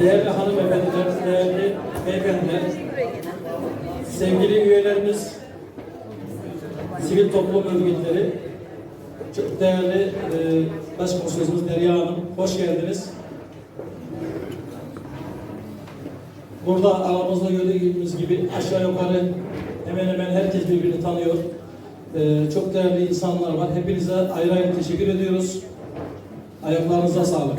Değerli hanımefendiler, değerli beyefendiler, sevgili üyelerimiz, sivil toplum örgütleri, çok değerli e, Başkonsolosumuz Derya Hanım, hoş geldiniz. Burada aramızda gördüğümüz gibi aşağı yukarı hemen hemen herkes birbirini tanıyor. E, çok değerli insanlar var. Hepinize ayrı ayrı teşekkür ediyoruz. Ayaklarınıza sağlık.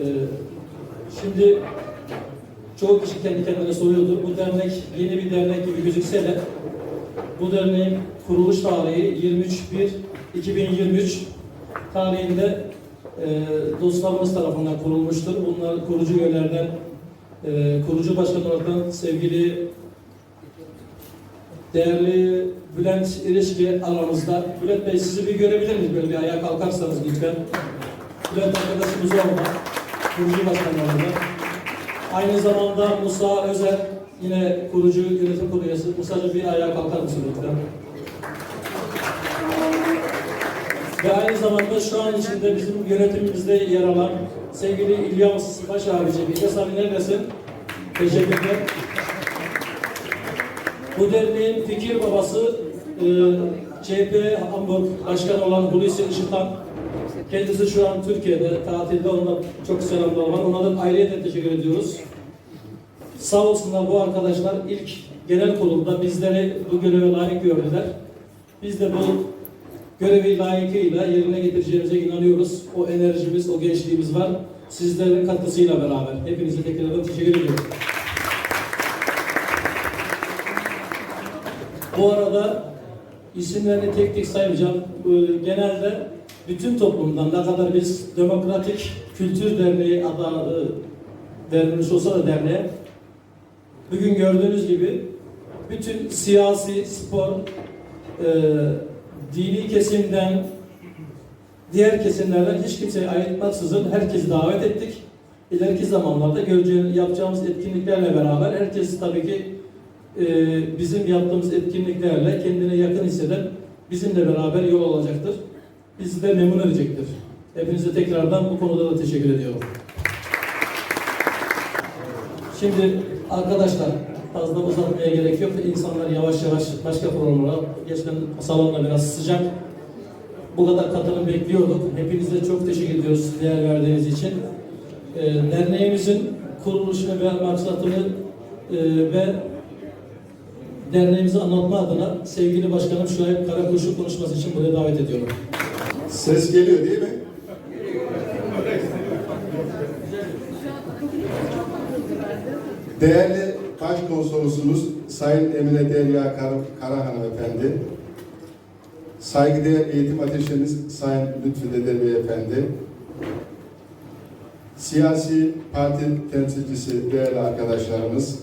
Ee, şimdi çoğu kişi kendi kendine soruyordur. Bu dernek yeni bir dernek gibi gözükse de bu derneğin kuruluş tarihi 23.1.2023 tarihinde e, dostlarımız tarafından kurulmuştur. Bunlar kurucu üyelerden, e, kurucu başkanlardan sevgili değerli Bülent İlişki aramızda. Bülent Bey sizi bir görebilir miyiz? Böyle bir ayağa kalkarsanız lütfen. Bülent arkadaşımız orada. Kurucu başkanlarından. Aynı zamanda Musa Özer yine kurucu yönetim kurulu üyesi. Musa'cığım bir ayağa kalkar mısın lütfen? Ve aynı zamanda şu an içinde bizim yönetimimizde yer alan sevgili İlyas Baş abiciğim. İlyas abi neredesin? Teşekkürler. Bu derneğin fikir babası e, CHP Hamburg Başkanı olan Hulusi Işıkhan. Kendisi şu an Türkiye'de tatilde ona çok selamlar var. Ona da ayrıca teşekkür ediyoruz. Sağ olsunlar bu arkadaşlar ilk genel kurulda bizleri bu göreve layık gördüler. Biz de bu görevi layıkıyla yerine getireceğimize inanıyoruz. O enerjimiz, o gençliğimiz var. Sizlerin katkısıyla beraber. Hepinize tekrardan teşekkür ediyorum. Bu arada isimlerini tek tek saymayacağım. Ee, Genelde bütün toplumdan ne kadar biz Demokratik Kültür Derneği adı verilmiş olsa da derneğe bugün gördüğünüz gibi bütün siyasi, spor, e, dini kesimden diğer kesimlerden hiç kimseyi ayırtmaksızın herkesi davet ettik. İleriki zamanlarda göreceğiniz, yapacağımız etkinliklerle beraber herkes tabii ki e, bizim yaptığımız etkinliklerle kendine yakın hisseden bizimle beraber yol alacaktır. Bizi de memnun edecektir. Hepinize tekrardan bu konuda da teşekkür ediyorum. Şimdi arkadaşlar fazla uzatmaya gerek yok. İnsanlar yavaş yavaş başka programlara geçten salonda biraz sıcak. Bu kadar katılım bekliyorduk. Hepinize çok teşekkür ediyoruz değer verdiğiniz için. Ee, derneğimizin kuruluşunu ve maksatını e, ve derneğimizi anlatma adına sevgili başkanım Şuayb Karakuş'u konuşması için buraya davet ediyorum. Ses geliyor değil mi? Değerli Başkonsolosumuz Sayın Emine Derya Kar Karahan Efendi, saygıdeğer eğitim ateşimiz Sayın Lütfü Dede Beyefendi, siyasi parti temsilcisi değerli arkadaşlarımız,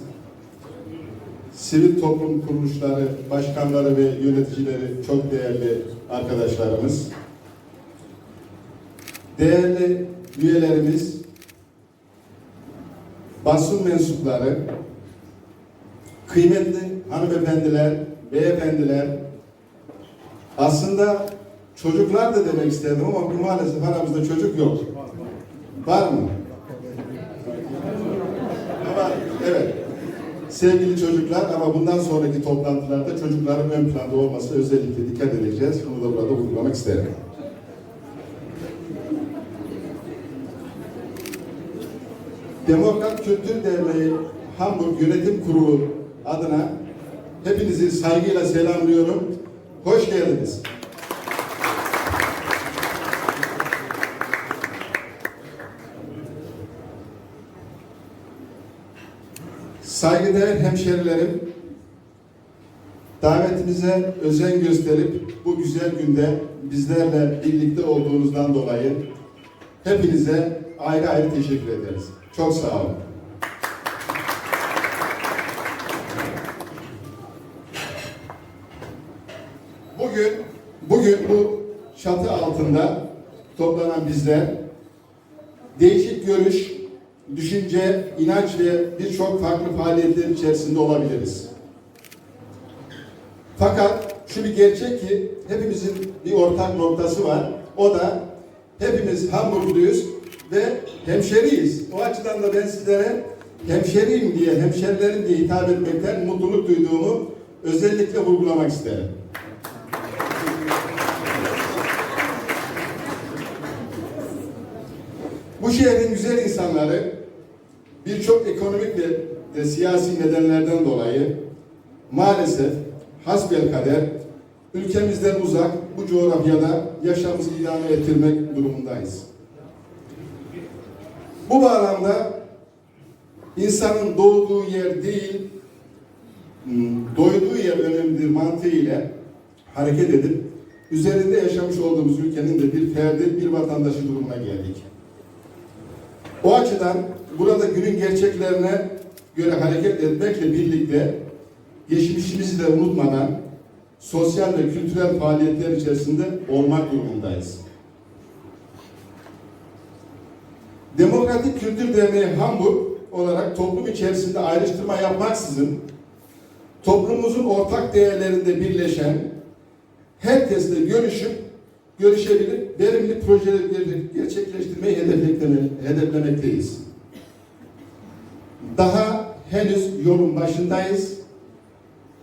sivil toplum kuruluşları, başkanları ve yöneticileri çok değerli arkadaşlarımız, değerli üyelerimiz, basın mensupları, kıymetli hanımefendiler, beyefendiler, aslında çocuklar da demek istedim ama maalesef aramızda çocuk yok. Var mı? Ama evet, sevgili çocuklar ama bundan sonraki toplantılarda çocukların ön planda olması özellikle dikkat edeceğiz. Bunu da burada vurgulamak isterim. Demokrat Kültür Derneği Hamburg Yönetim Kurulu adına hepinizi saygıyla selamlıyorum. Hoş geldiniz. Saygıdeğer hemşerilerim, davetimize özen gösterip bu güzel günde bizlerle birlikte olduğunuzdan dolayı hepinize ayrı ayrı teşekkür ederiz. Çok sağ olun. Bugün, bugün bu çatı altında toplanan bizler değişik görüş, düşünce, inanç ve birçok farklı faaliyetler içerisinde olabiliriz. Fakat şu bir gerçek ki hepimizin bir ortak noktası var. O da hepimiz Hamburgluyuz ve hemşeriyiz. O açıdan da ben sizlere hemşeriyim diye, hemşerilerim diye hitap etmekten mutluluk duyduğumu özellikle vurgulamak isterim. Bu şehrin güzel insanları birçok ekonomik ve de siyasi nedenlerden dolayı maalesef hasbelkader ülkemizden uzak bu coğrafyada yaşamımızı idame ettirmek durumundayız. Bu bağlamda insanın doğduğu yer değil, hmm, doyduğu yer önemlidir mantığı ile hareket edip üzerinde yaşamış olduğumuz ülkenin de bir ferdi, bir vatandaşı durumuna geldik. O açıdan burada günün gerçeklerine göre hareket etmekle birlikte geçmişimizi de unutmadan sosyal ve kültürel faaliyetler içerisinde olmak durumundayız. Demokratik Kültür Derneği Hamburg olarak toplum içerisinde ayrıştırma yapmaksızın toplumumuzun ortak değerlerinde birleşen herkesle görüşüp görüşebilir, verimli projeleri gerçekleştirmeyi hedefleme- hedeflemekteyiz. Daha henüz yolun başındayız.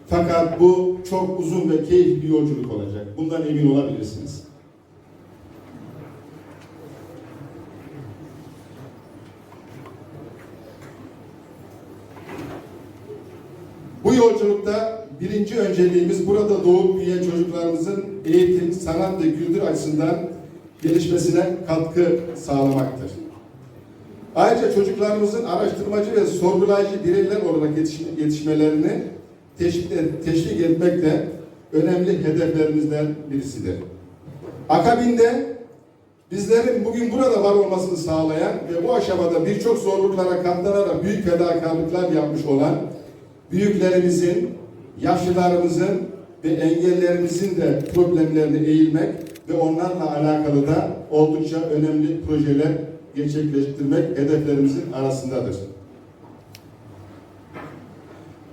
Fakat bu çok uzun ve keyifli yolculuk olacak. Bundan emin olabilirsiniz. Bu yolculukta birinci önceliğimiz burada doğup büyüyen çocuklarımızın eğitim, sanat ve kültür açısından gelişmesine katkı sağlamaktır. Ayrıca çocuklarımızın araştırmacı ve sorgulayıcı bireyler olarak yetiş- yetişmelerini teşvik etmek de önemli hedeflerimizden birisidir. Akabinde bizlerin bugün burada var olmasını sağlayan ve bu aşamada birçok zorluklara katlanarak büyük fedakarlıklar yapmış olan büyüklerimizin, yaşlılarımızın ve engellerimizin de problemlerine eğilmek ve onlarla alakalı da oldukça önemli projeler gerçekleştirmek hedeflerimizin arasındadır.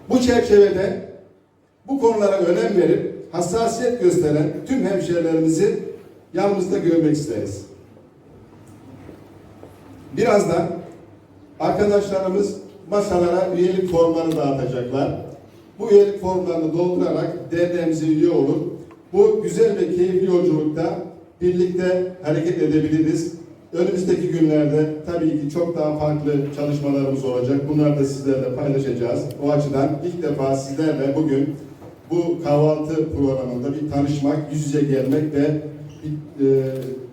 Bu çerçevede bu konulara önem verip hassasiyet gösteren tüm hemşehrilerimizi yanımızda görmek isteriz. Birazdan arkadaşlarımız masalara üyelik formları dağıtacaklar. Bu üyelik formlarını doldurarak derneğimize üye olur. Bu güzel ve keyifli yolculukta birlikte hareket edebiliriz. Önümüzdeki günlerde tabii ki çok daha farklı çalışmalarımız olacak. Bunları da sizlerle paylaşacağız. O açıdan ilk defa sizlerle bugün bu kahvaltı programında bir tanışmak, yüz yüze gelmek ve bir, e,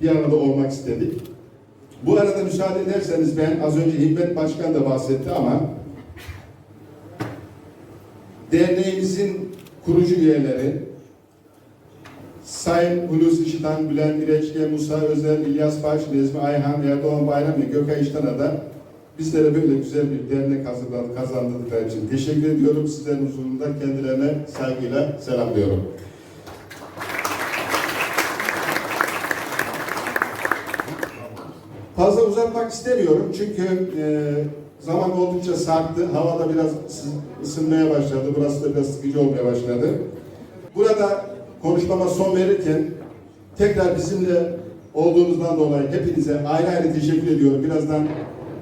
bir arada olmak istedik. Bu arada müsaade ederseniz ben az önce Hikmet Başkan da bahsetti ama derneğimizin kurucu üyeleri Sayın Hulusi Işıtan, Bülent Güreçke, Musa Özel, İlyas Baş, Nezmi Ayhan, Erdoğan Bayram ve Gökay İştan'a da bizlere böyle güzel bir dernek hazırladı, kazandırdıkları için teşekkür ediyorum. Sizlerin huzurunda kendilerine saygıyla selamlıyorum. Fazla uzatmak istemiyorum çünkü e, zaman oldukça sarktı. Hava da biraz ısı- ısınmaya başladı. Burası da biraz sıkıcı olmaya başladı. Burada konuşmama son verirken tekrar bizimle olduğunuzdan dolayı hepinize ayrı ayrı teşekkür ediyorum. Birazdan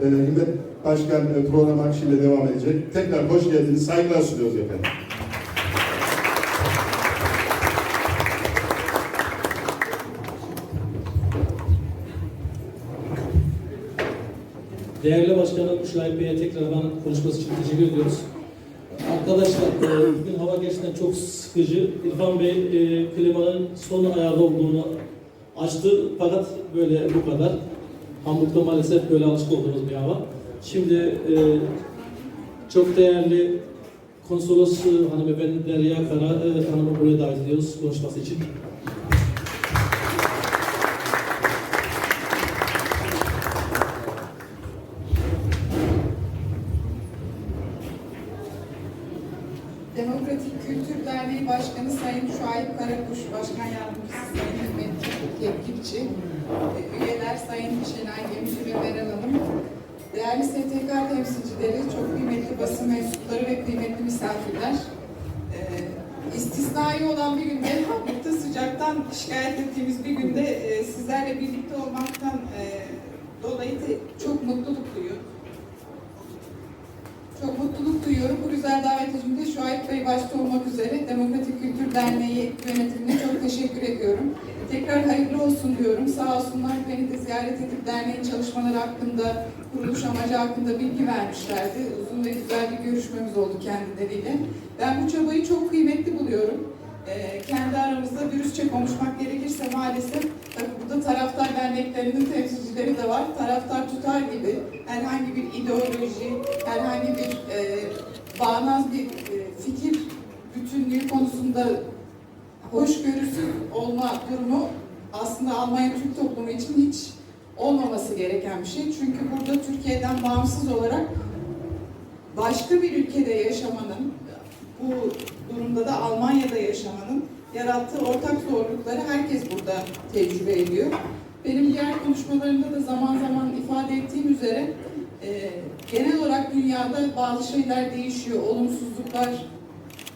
e, Himmet Başkan e, program akışıyla devam edecek. Tekrar hoş geldiniz. Saygılar sunuyoruz efendim. Değerli Başkanım Şahip Bey'e tekrardan konuşması için teşekkür ediyoruz. Arkadaşlar e, bugün hava gerçekten çok sıkıcı. İrfan Bey e, klimanın son ayarda olduğunu açtı fakat böyle bu kadar. Hamburg'da maalesef böyle alışık olduğumuz bir hava. Şimdi e, çok değerli konsolos e, hanımefendi Derya Kara e, hanımı buraya davet ediyoruz konuşması için. Demokratik Kültür Derneği Başkanı Sayın Şuayb Karakuş, Başkan Yardımcısı Sayın Hikmet Kepkipçi, üyeler Sayın Şenay Gemici ve Meral Hanım, değerli STK temsilcileri, çok kıymetli basın mensupları ve kıymetli misafirler, e, istisnai olan bir günde Hamburg'da sıcaktan şikayet ettiğimiz bir günde e, sizlerle birlikte olmaktan e, dolayı da çok mutluluk duyuyorum. Mutluluk duyuyorum. Bu güzel davetimde Şuayb Bey başta olmak üzere Demokratik Kültür Derneği yönetimine çok teşekkür ediyorum. Tekrar hayırlı olsun diyorum. Sağ olsunlar beni de ziyaret edip derneğin çalışmaları hakkında, kuruluş amacı hakkında bilgi vermişlerdi. Uzun ve güzel bir görüşmemiz oldu kendileriyle. Ben bu çabayı çok kıymetli buluyorum. Ee, kendi aramızda dürüstçe konuşmak gerekirse maalesef tabii burada taraftar derneklerinin temsilcileri de var. Taraftar tutar gibi herhangi bir ideoloji, herhangi bir e, bağnaz bir e, fikir bütünlüğü konusunda hoşgörüsü olma durumu aslında Almanya Türk toplumu için hiç olmaması gereken bir şey. Çünkü burada Türkiye'den bağımsız olarak başka bir ülkede yaşamanın, bu durumda da Almanya'da yaşamanın yarattığı ortak zorlukları herkes burada tecrübe ediyor. Benim diğer konuşmalarımda da zaman zaman ifade ettiğim üzere e, genel olarak dünyada bazı şeyler değişiyor, olumsuzluklar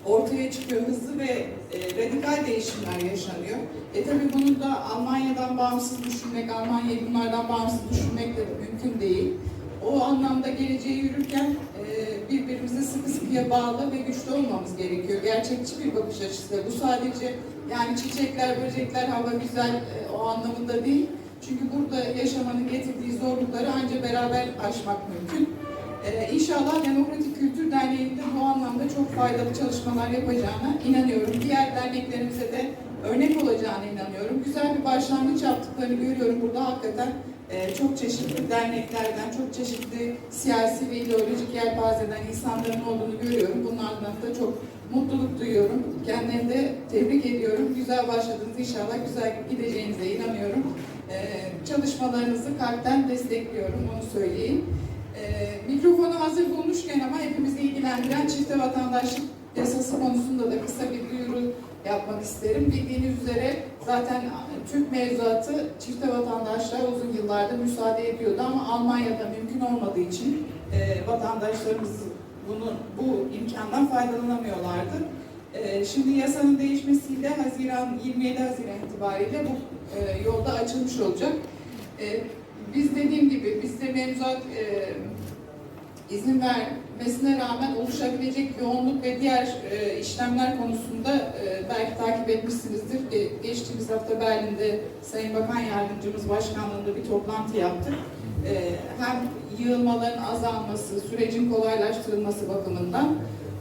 ortaya çıkıyor hızlı ve e, radikal değişimler yaşanıyor. E tabi bunu da Almanya'dan bağımsız düşünmek, Almanya'yı bunlardan bağımsız düşünmek de mümkün değil. O anlamda geleceğe yürürken e, birbirimize sıkı sıkıya bağlı ve güçlü olmamız gerekiyor. Gerçekçi bir bakış açısı. Bu sadece yani çiçekler, böcekler, hava güzel e, o anlamında değil. Çünkü burada yaşamanın getirdiği zorlukları ancak beraber aşmak mümkün. Ee, inşallah Demokratik Kültür Derneği'nde bu anlamda çok faydalı çalışmalar yapacağına inanıyorum. Diğer derneklerimize de örnek olacağına inanıyorum. Güzel bir başlangıç yaptıklarını görüyorum burada hakikaten e, çok çeşitli derneklerden, çok çeşitli siyasi ve ideolojik yelpazeden insanların olduğunu görüyorum. Bunlardan da çok mutluluk duyuyorum. Kendilerini de tebrik ediyorum. Güzel başladınız. İnşallah güzel gideceğinize inanıyorum. Ee, çalışmalarınızı kalpten destekliyorum, onu söyleyeyim. Ee, mikrofonu hazır bulmuşken ama hepimizi ilgilendiren çifte vatandaşlık yasası konusunda da kısa bir duyuru yapmak isterim. Bildiğiniz üzere zaten Türk mevzuatı çifte vatandaşlığa uzun yıllardır müsaade ediyordu ama Almanya'da mümkün olmadığı için e, vatandaşlarımız bunu, bu imkandan faydalanamıyorlardı. E, şimdi yasanın değişmesiyle Haziran 27 Haziran itibariyle bu e, yolda açılmış olacak. E, biz dediğim gibi bizde mevzuat e, izin vermesine rağmen oluşabilecek yoğunluk ve diğer e, işlemler konusunda e, belki takip etmişsinizdir. E, geçtiğimiz hafta Berlin'de Sayın Bakan Yardımcımız başkanlığında bir toplantı yaptık. E, hem yığılmaların azalması, sürecin kolaylaştırılması bakımından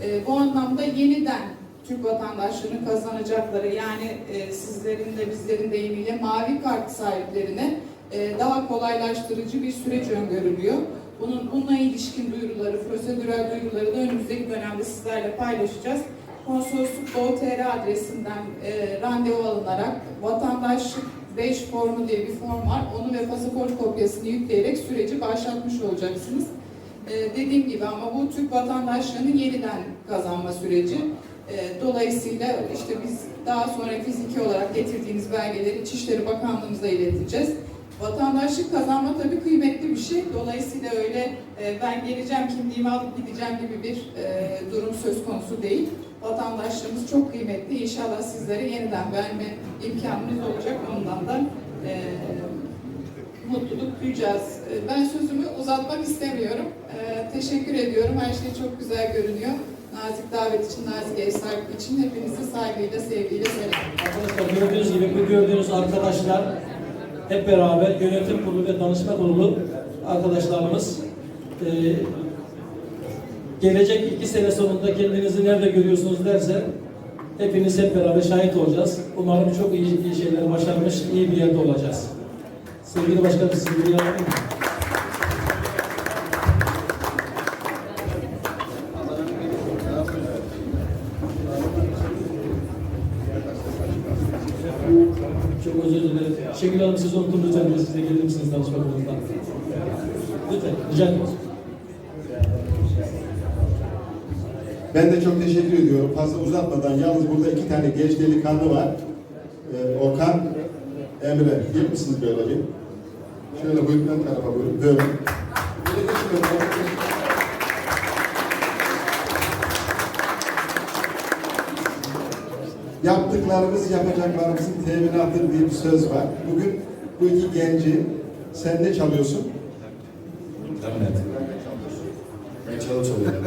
e, bu anlamda yeniden Türk vatandaşlığını kazanacakları yani e, sizlerin de bizlerin deyimiyle mavi kart sahiplerine e, daha kolaylaştırıcı bir süreç öngörülüyor. Bunun bununla ilişkin duyuruları, prosedürel duyuruları da önümüzdeki dönemde sizlerle paylaşacağız. Konsolosluk Doğu.tr adresinden e, randevu alınarak vatandaşlık 5 formu diye bir form var. Onu ve pasaport kopyasını yükleyerek süreci başlatmış olacaksınız. E, dediğim gibi ama bu Türk vatandaşlığını yeniden kazanma süreci. E, dolayısıyla işte biz daha sonra fiziki olarak getirdiğiniz belgeleri İçişleri Bakanlığımıza ileteceğiz. Vatandaşlık kazanma tabii kıymetli bir şey. Dolayısıyla öyle e, ben geleceğim kimliğimi alıp gideceğim gibi bir e, durum söz konusu değil. Vatandaşlığımız çok kıymetli. İnşallah sizlere yeniden verme imkanımız olacak. Ondan da e, mutluluk duyacağız. E, Ben sözümü uzatmak istemiyorum. E, teşekkür ediyorum. Her şey çok güzel görünüyor. Nazik davet için, nazik ev sahipliği için hepinizi saygıyla, sevgiyle selamlıyorum. Arkadaşlar gördüğünüz gibi bu gördüğünüz arkadaşlar hep beraber yönetim kurulu ve danışma kurulu arkadaşlarımız e, gelecek iki sene sonunda kendinizi nerede görüyorsunuz derse hepiniz hep beraber şahit olacağız. Umarım çok iyi, iyi şeyler başarmış, iyi bir yerde olacağız. Sevgili başkanım sizi Şekil Hanım siz unutun lütfen de size gelir misiniz danışma kurulundan? Lütfen, rica ediyorum. Ben de çok teşekkür ediyorum. Fazla uzatmadan yalnız burada iki tane genç delikanlı var. Ee, Okan, Emre. Gelir misiniz böyle bir? Şöyle buyurun ön tarafa buyurun. Böyle. Böyle geçin yaptıklarımız yapacaklarımızın teminatıdır diye bir söz var. Bugün bu iki genci sen ne çalıyorsun? Evet. Ben çalı çalıyorum.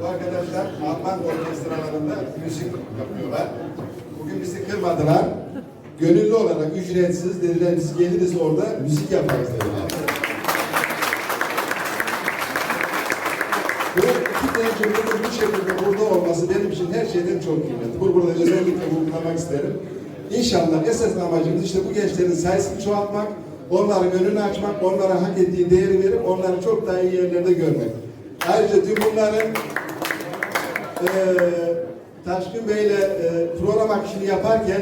Bu arkadaşlar Alman orkestralarında müzik yapıyorlar. Bugün bizi kırmadılar. Gönüllü olarak ücretsiz dediler biz geliriz orada müzik yaparız dediler. Bu gencin bugün bu şekilde burada olması benim için her şeyden çok kıymetli. Bunu burada özellikle vurgulamak isterim. İnşallah esas amacımız işte bu gençlerin sayısını çoğaltmak, onların önünü açmak, onlara hak ettiği değeri verip onları çok daha iyi yerlerde görmek. Ayrıca tüm bunların eee Taşkın Bey'le eee, program akışını yaparken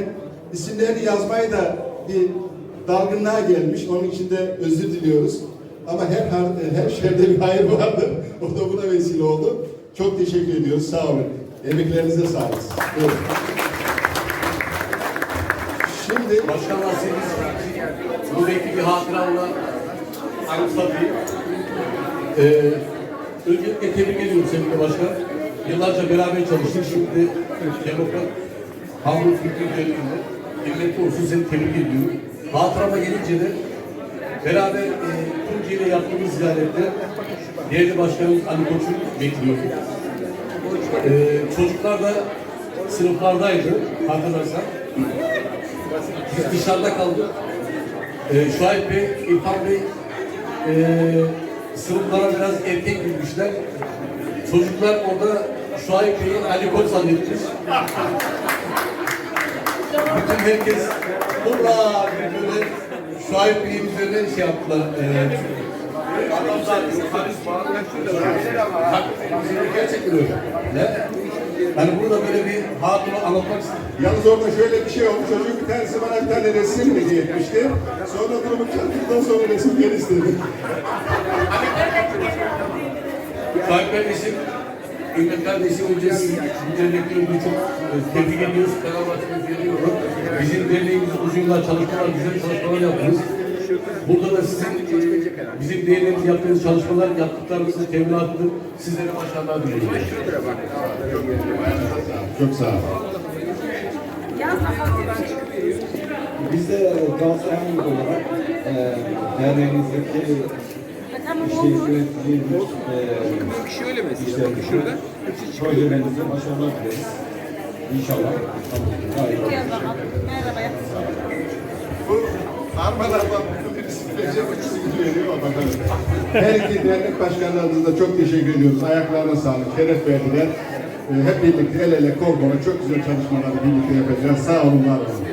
isimlerini yazmayı da bir dalgınlığa gelmiş. Onun için de özür diliyoruz. Ama her har- her şeyde bir hayır vardır. O da buna vesile oldu. Çok teşekkür ediyoruz. Sağ olun. Emeklerinize sağlık. Buyurun. Şimdi Başkanlar siz buradaki bir hatıramla anımsatayım. Ee, öncelikle tebrik ediyorum sevgili başkan. Yıllarca beraber çalıştık. Şimdi Demokrat Hamburg Fikri Devleti'nde emekli olsun seni tebrik ediyorum. Hatırama gelince de beraber e, Türkiye ile yaptığımız ziyarette değerli başkanımız Ali Koç'u bekliyorduk. Ee, çocuklar da sınıflardaydı arkadaşlar. Biz dışarıda kaldık. Ee, Şuayb Bey, İlhan Bey ee, sınıflara biraz erken girmişler. Çocuklar orada Şuayb Bey'i Ali Koç zannetmiş. Bütün herkes hurra böyle Bey'in üzerine şey yaptılar. Ee. Bak, Gerçekten öyle. Ne? Yani burada böyle bir hatıra anlatmak istedim. Yalnız orada şöyle bir şey oldu. Çocuk bir tanesi bana bir tane resim hediye etmişti. Sonra durumu çattıktan sonra resim geri istedi. Sahip kardeşim, Ümmet kardeşim dernekle ilgili çok e, tebrik ediyoruz. Fenerbahçe'nin ediyoruz. Bizim derneğimizin uzun yıllar çalışmalar, güzel çalışmalar yaptınız. Burada da sizin e, bizim derneğimiz yaptığınız çalışmalar, yaptıklarınızın teminatıdır. Sizlere başarılar diliyorum. Çok sağ ol. Biz de Galatasaray olarak e, derneğimizdeki işte yöneticimiz e, Şöyle mesela şurada. projelerimize başarılar dileriz. İnşallah. Gayet Merhaba. Bu armalardan birisi Recep açısı gidiyor bakalım. Her iki dernek başkanlarımıza da çok teşekkür ediyoruz. Ayaklarına sağlık, şeref verdiler. Ee, Hep birlikte el ele kol kola çok güzel çalışmaları birlikte yapacağız. Sağ olun, var olun.